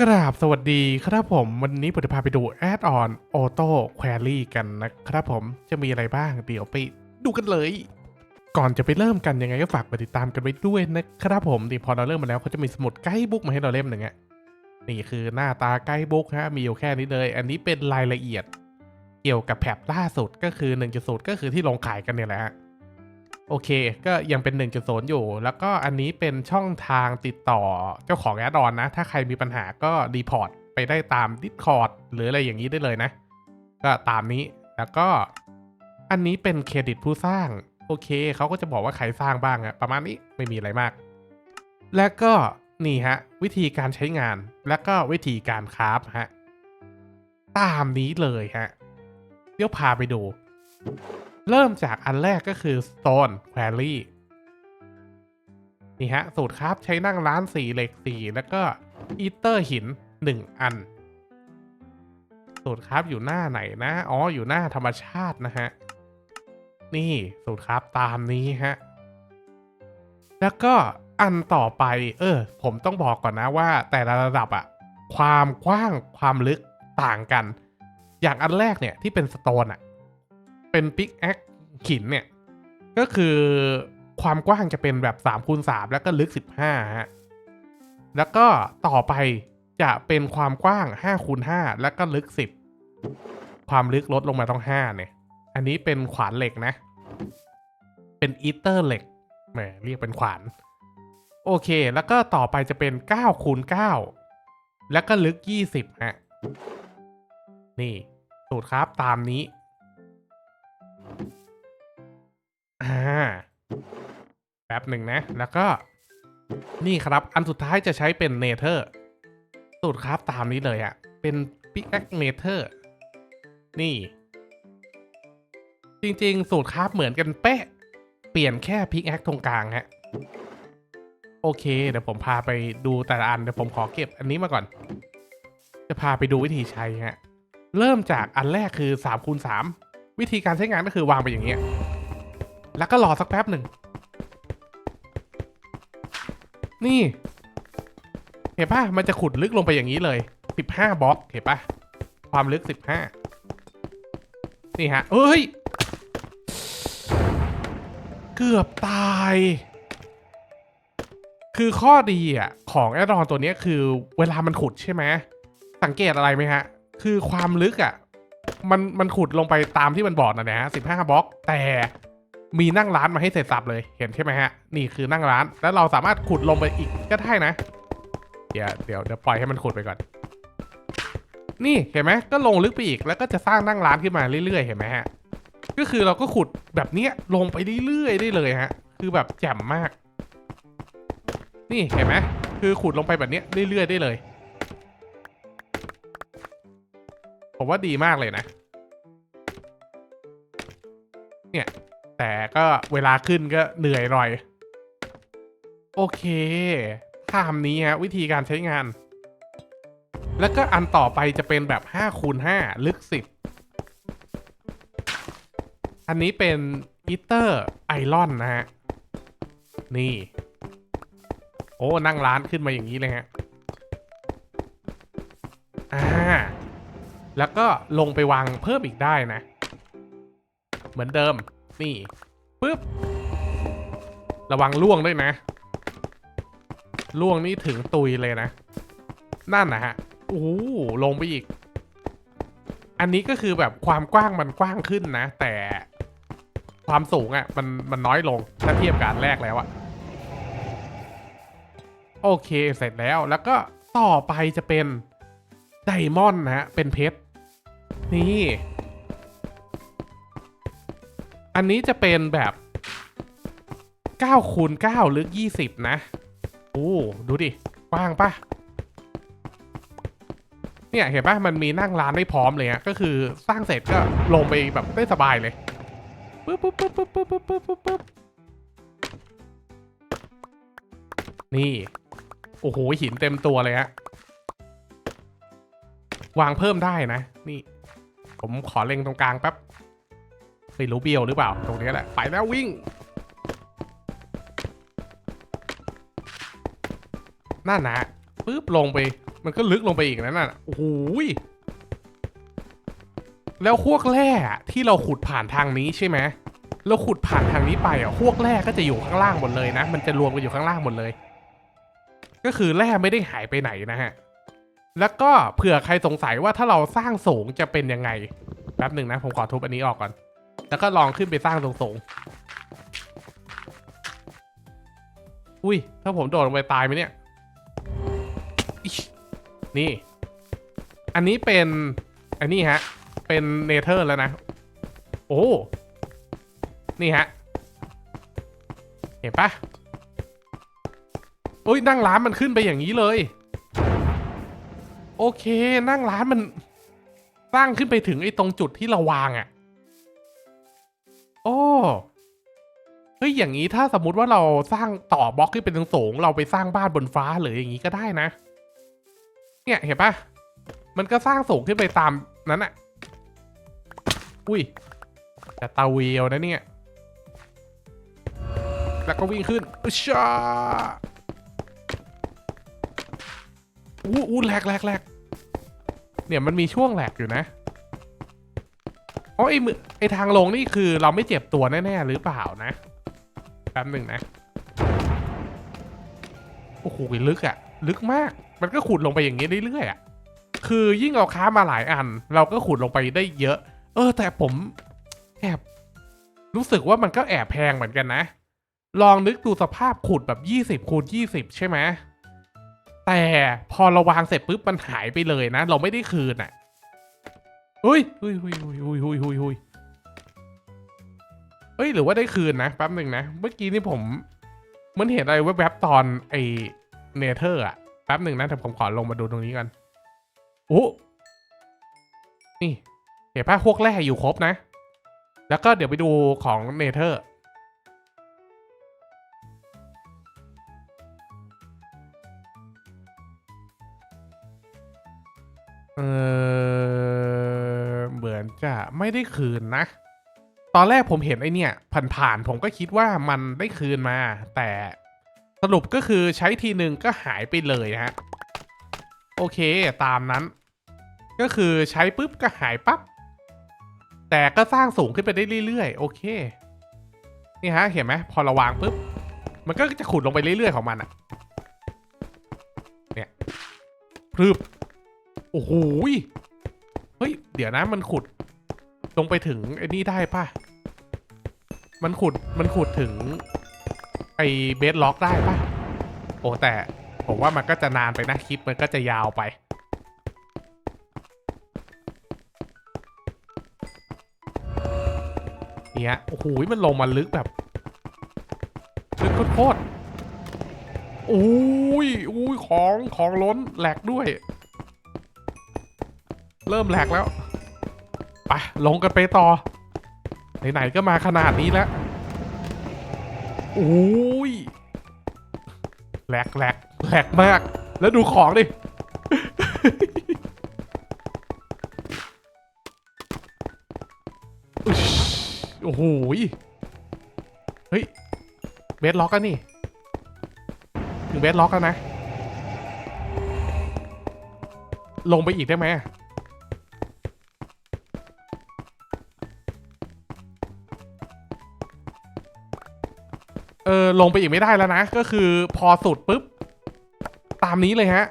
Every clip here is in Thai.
กราบสวัสดีครับผม วันนี้ผมจะพาไปดูแอดออนออโต้แควรี่กันนะครับผมจะมีอะไรบ้างเดี๋ยวไปดูกันเลย ก่อนจะไปเริ่มกันยังไงก็ฝากไปติดตามกันไว้ด้วยนะครับผมดีพอเราเริ่มมาแล้วเขาจะมีสมุดไกด์บุ๊กมาให้เราเล่มหนึ่งอะนี่คือหน้าตาไกด์บุ๊กฮะมีอยู่แค่นี้เลย อันนี้เป็นรายละเอียด เกี่ยวกับแพปล่าสุดก็คือ 1.0 ก็คือที่ลงขายกันเนี่ยแหละฮะ โอเค ก็ยังเป็น 1.0 อยู่ แล้วก็อันนี้เป็นช่องทางติดต่อเจ้าของแอดออนนะ ถ้าใครมีปัญหาก็รีพอร์ตไปได้ตาม Discord หรืออะไรอย่างนี้ได้เลยนะ ก็ตามนี้ แล้วก็อันนี้เป็นเครดิตผู้สร้าง โอเค เขาก็จะบอกว่าใครสร้างบ้างอะประมาณนี้ไม่มีอะไรมาก แล้วก็นี่ฮะ วิธีการใช้งาน แล้วก็วิธีการคราฟฮะ ตามนี้เลยฮะ เดี๋ยวพาไปดู เริ่มจากอันแรกก็คือ Stone Quarry นี่ฮะ สูตรครับใช้นั่งร้านสีเหล็กสีแล้วก็อีเตอร์หิน1อัน สูตรครับอยู่หน้าไหนนะ อ๋อ อยู่หน้าธรรมชาตินะฮะ นี่สูตรครับตามนี้ฮะ แล้วก็อันต่อไป เออ ผมต้องบอกก่อนนะว่า แต่ละระดับอะความกว้างความลึกต่างกัน อย่างอันแรกเนี่ยที่เป็นสโตนอะเป็นปิกแอค หินเนี่ย ก็คือความกว้างจะเป็นแบบ3คูณ3แล้วก็ลึก 15ฮะแล้วก็ต่อไปจะเป็นความกว้าง5คูณ5แล้วก็ลึก 10 ความลึกลดลงมาต้อง 5 เนี่ย อันนี้เป็นขวานเหล็กนะ เป็นอีเตอร์เหล็กแหมเรียกเป็นขวาน โอเค แล้วก็ต่อไปจะเป็น9คูณ9แล้วก็ลึก 20ฮะนี่สูตรครับตามนี้าแป๊บหนึ่งนะ แล้วก็นี่ครับ อันสุดท้ายจะใช้เป็นเนเธอร์ สูตรครับตามนี้เลยอะเป็นปิกแอคเนเธอร์ นี่ จริงๆ สูตรครับเหมือนกันเป๊ะ เปลี่ยนแค่พิกแอคตรงกลางฮะ โอเค เดี๋ยวผมพาไปดูแต่ละอัน เดี๋ยวผมขอเก็บอันนี้มาก่อน จะพาไปดูวิธีใช้ฮะ เริ่มจากอันแรกคือ3คูณ3วิธีการใช้งานก็คือวางไปอย่างเงี้ย แล้วก็รอสักแป๊บหนึ่ง นี่ เห็นปะมันจะขุดลึกลงไปอย่างนี้เลย 15บล็อกเห็นปะความลึก 15 นี่ฮะเอ้ย เกือบตาย คือข้อดีอะ ของแอดอนตัวนี้คือเวลามันขุดใช่ไหมสังเกตอะไรไหมฮะ คือความลึกอะ มันมันขุดลงไปตามที่มันบอกนะนะฮะสิบห้าบล็อก แต่ มีนั่งร้านมาให้เสร็จสับเลย เห็นใช่ไหมฮะ นี่คือนั่งร้าน แล้วเราสามารถขุดลงไปอีกก็ได้นะ เดี๋ยวเดี๋ยวเดี๋ยวปล่อยให้มันขุดไปก่อน นี่เห็นไหมก็ลงลึกไปอีก แล้วก็จะสร้างนั่งร้านขึ้นมาเรื่อยๆ เห็นไหมฮะ ก็คือเราก็ขุดแบบเนี้ยลงไปเรื่อยๆได้เลยฮะ คือแบบแจ่มมาก นี่เห็นไหมคือขุดลงไปแบบเนี้ยเรื่อยๆ ได้เลย ผมว่าดีมากเลยนะ เนี่ย แต่ก็เวลาขึ้นก็เหนื่อยหน่อย โอเคตามนี้ฮะวิธีการใช้งาน แล้วก็อันต่อไปจะเป็นแบบ5คูณ5ลึก 10 อันนี้เป็นอีเตอร์ไอรอนนะฮะ นี่ โอ้ นั่งร้านขึ้นมาอย่างนี้เลยฮะ อ่า แล้วก็ลงไปวางเพิ่มอีกได้นะ เหมือนเดิม นี่ปึ๊บ ระวังล่วงด้วยนะล่วงนี่ถึงตุยเลยนะ นั่นนะฮะโอ้ลงไปอีก อันนี้ก็คือแบบความกว้างมันกว้างขึ้นนะ แต่ความสูงอะ่ะมันมันน้อยลงถ้าเทียบกับแรกแล้วอะโอเคเสร็จแล้วแล้วก็ต่อไปจะเป็นไดมอนด์นะฮะเป็นเพชรนี่ อันนี้จะเป็นแบบ9คูณ9ลึก 20 นะ โอ้ ดูดิกว้างปะเนี่ย เห็นปะมันมีนั่งร้านได้พร้อมเลยอะก็คือสร้างเสร็จก็ลงไปแบบได้สบายเลยปึ๊บปึ๊บปึ๊บปึ๊บปึ๊บปึ๊บปึ๊บปึ๊บปึ๊บนี่ โอ้โห หินเต็มตัวเลยฮะ วางเพิ่มได้นะ นี่ ผมขอเล็งตรงกลางแป๊บ ไม่รู้เบี้ยวหรือเปล่า ตรงนี้แหละ ไปแล้ววิ่ง นั่นนะปึ๊บลงไป มันก็ลึกลงไปอีกนั่นน่ะโอ้โหยแล้วพวกแร่ที่เราขุดผ่านทางนี้ใช่ไหมเราขุดผ่านทางนี้ไปอะพวกแร่ก็จะอยู่ข้างล่างหมดเลยนะ มันจะรวมกันอยู่ข้างล่างหมดเลย ก็คือแร่ไม่ได้หายไปไหนนะฮะ แล้วก็เผื่อใครสงสัยว่าถ้าเราสร้างสูงจะเป็นยังไง แป๊บหนึ่งนะ ผมขอทุบอันนี้ออกก่อน แล้วก็ลองขึ้นไปสร้างสูงสูงๆอุ้ย ถ้าผมโดดลงไปตายไหมเนี่ย นี่ อันนี้เป็น อันนี้ฮะ เป็นเนเธอร์แล้วนะ โอ้ นี่ฮะ เห็นปะอุ้ยนั่งร้านมันขึ้นไปอย่างนี้เลย โอเค นั่งร้านมันสร้างขึ้นไปถึงไอ้ตรงจุดที่เราวางอะ่ะ อ้เฮ้ยอย่างนี้ถ้าสมมุติว่าเราสร้างต่อบล็อกขึ้นเป็นสูงเราไปสร้างบ้านบนฟ้าหรืออย่างนี้ก็ได้นะ เนี่ยเห็นปะมันก็สร้างสูงขึ้นไปตามนั้นอะอุ้ยแต่ตาเวียวนะเนี่ย แล้วก็วิ่งขึ้นอึชาอู้อู้แหลกแหลกแหลกเนี่ยมันมีช่วงแหลกอยู่นะ อ๋อไอ้มือไอ้ทางลงนี่คือเราไม่เจ็บตัวแน่ๆหรือเปล่านะแป๊บหนึ่งนะโอ้โหลึกอะลึกมาก มันก็ขุดลงไปอย่างนี้เรื่อยๆอะคือยิ่งเราค้ามาหลายอัน เราก็ขุดลงไปได้เยอะ เออ แต่ผมแอบรู้สึกว่ามันก็แอบแพงเหมือนกันนะ ลองนึกดูสภาพขุดแบบยี่สิบคูณยี่สิบใช่ไหมแต่พอเราวางเสร็จปุ๊บมันหายไปเลยนะ เราไม่ได้คืนอะ เฮ้ยเฮ้ยเฮ้ยเฮ้ยเฮ้ยเฮ้ยเฮ้ยเฮ้ยเฮ้ยหรือว่าได้คืนนะแป๊บหนึ่งนะ เมื่อกี้นี่ผมเหมันเห็นอะไรแวบๆตอนไอเนเธอร์อะแป๊บหนึ่งนะแต่ผมขอลงมาดูตรงนี้กันโอ้นี่เห็นปะพวกแร่อยู่ครบนะ แล้วก็เดี๋ยวไปดูของเนเธอร์เออเหมือ จะไม่ได้คืนนะ ตอนแรกผมเห็นไอเนี่ยผ่านๆผมก็คิดว่ามันได้คืนมา แต่สรุปก็คือใช้ทีหนึ่งก็หายไปเลยฮะ โอเคตามนั้น ก็คือใช้ปุ๊บก็หายปั๊บ แต่ก็สร้างสูงขึ้นไปได้เรื่อยๆ โอเค นี่ฮะ เห็นไหมพอราวางปุ๊บ มันก็จะขุดลงไปเรื่อยๆของมันอะเนี่ยพรึบโอ้โหเฮ้ย เดี๋ยวนะมันขุด ลงไปถึงไอ้นี่ได้ป่ะ มันขุดมันขุดถึง ไอ้เบสล็อกได้ป่ะ โอ้แต่ผมว่ามันก็จะนานไปนะคลิปมันก็จะยาวไป เนี่ยโอ้โหมันลงมาลึกแบบลึกโคตรโอ้ยโอ้ยของของล้นแหลกด้วย เริ่มแหลกแล้ว ไปลงกันไปต่อ ไหนๆก็มาขนาดนี้แล้วโอ้ยแหลกแหลกแหลกมาก แล้วดูของดิ โอ้โหเฮ้ย เบสล็อกกันนี่ ถึงเบสล็อกกันนะ ลงไปอีกได้ไหม เออลงไปอีกไม่ได้แล้วนะ ก็คือพอสุดปุ๊บ ตามนี้เลยฮะ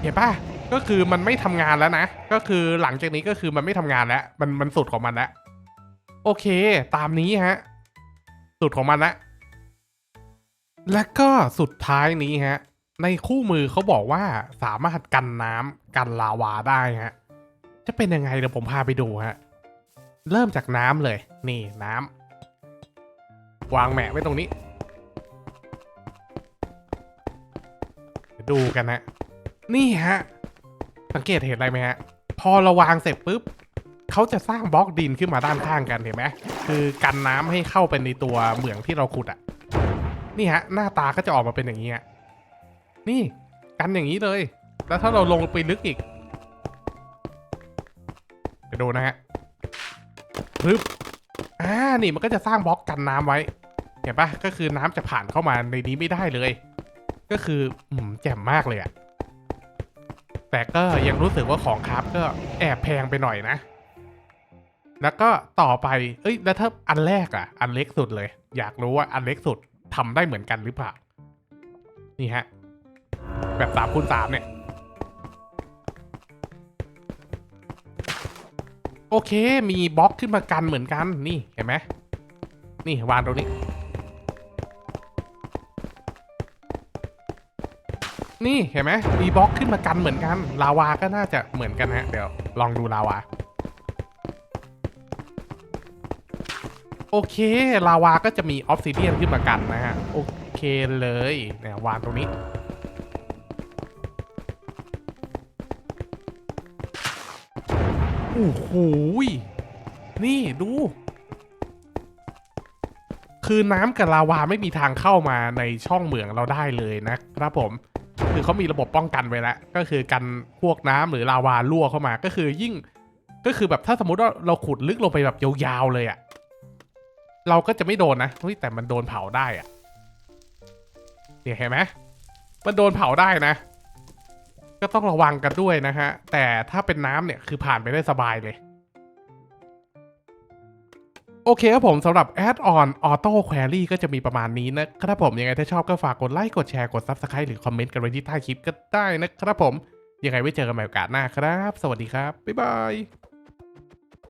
เห็นปะก็คือมันไม่ทำงานแล้วนะ ก็คือหลังจากนี้ก็คือมันไม่ทำงานแล้ว มันมันสุดของมันแล้ว โอเค ตามนี้ฮะ สุดของมันละและก็สุดท้ายนี้ฮะ ในคู่มือเขาบอกว่าสามารถกันน้ำกันลาวาได้ฮะ จะเป็นยังไงเดี๋ยวผมพาไปดูฮะ เริ่มจากน้ำเลย นี่น้ำ วางแหมะไว้ตรงนี้ดูกันนะ นี่ฮะ สังเกตเห็นอะไรไหมฮะ พอเราวางเสร็จปุ๊บเขาจะสร้างบล็อกดินขึ้นมาด้านข้างกันเห็นไหมคือกันน้ำให้เข้าไปในตัวเหมืองที่เราขุดอะ่ะ นี่ฮะ หน้าตาก็จะออกมาเป็นอย่างนี้ฮะนี่กันอย่างนี้เลย แล้วถ้าเราลงไปลึกอีกไปดูนะฮะปึ๊บ อ่านี่มันก็จะสร้างบล็อกกันน้ำไว้ เห็นปะก็คือน้ำจะผ่านเข้ามาในนี้ไม่ได้เลย ก็คืออืมแจ่มมากเลยอะแต่ก็ยังรู้สึกว่าของครับก็แอบแพงไปหน่อยนะ แล้วก็ต่อไป เอ้ย แล้วถ้าอันแรกอะอันเล็กสุดเลย อยากรู้ว่าอันเล็กสุดทำได้เหมือนกันหรือเปล่า นี่ฮะ แบบสามคูณสามเนี่ย โอเค มีบล็อกขึ้นมากันเหมือนกัน นี่เห็นไหมนี่วางตรงนี้ นี่เห็นไหมมีบล็อกขึ้นมากันเหมือนกัน ลาวาก็น่าจะเหมือนกันฮะ เดี๋ยวลองดูลาวา โอเค ลาวาก็จะมีออฟซิเดียนขึ้นมากันนะฮะ โอเคเลยเนี่ยวางตรงนี้ อ้โหนี่ดู คือน้ำกับลาวาไม่มีทางเข้ามาในช่องเหมืองเราได้เลยนะครับผม คือเขามีระบบป้องกันไว้แล้ว ก็คือกันพวกน้ำหรือลาวารั่วเข้ามา ก็คือยิ่ง ก็คือแบบถ้าสมมติว่าเราขุดลึกลงไปแบบยาวๆเลยอะเราก็จะไม่โดนนะเฮ้ยแต่มันโดนเผาได้อะเนี่ยเห็นไหมมันโดนเผาได้นะ ก็ต้องระวังกันด้วยนะฮะ แต่ถ้าเป็นน้ำเนี่ยคือผ่านไปได้สบายเลย โอเคครับผมสำหรับ Add-on Auto Query ก็จะมีประมาณนี้นะครับผมยังไงถ้าชอบก็ฝากกดไลค์กดแชร์กด Subscribe หรือคอมเมนต์กันไว้ที่ใต้คลิปก็ได้นะครับผม ยังไงไว้เจอกันใหม่โอกาสหน้าครับ สวัสดีครับ บ๊ายบาย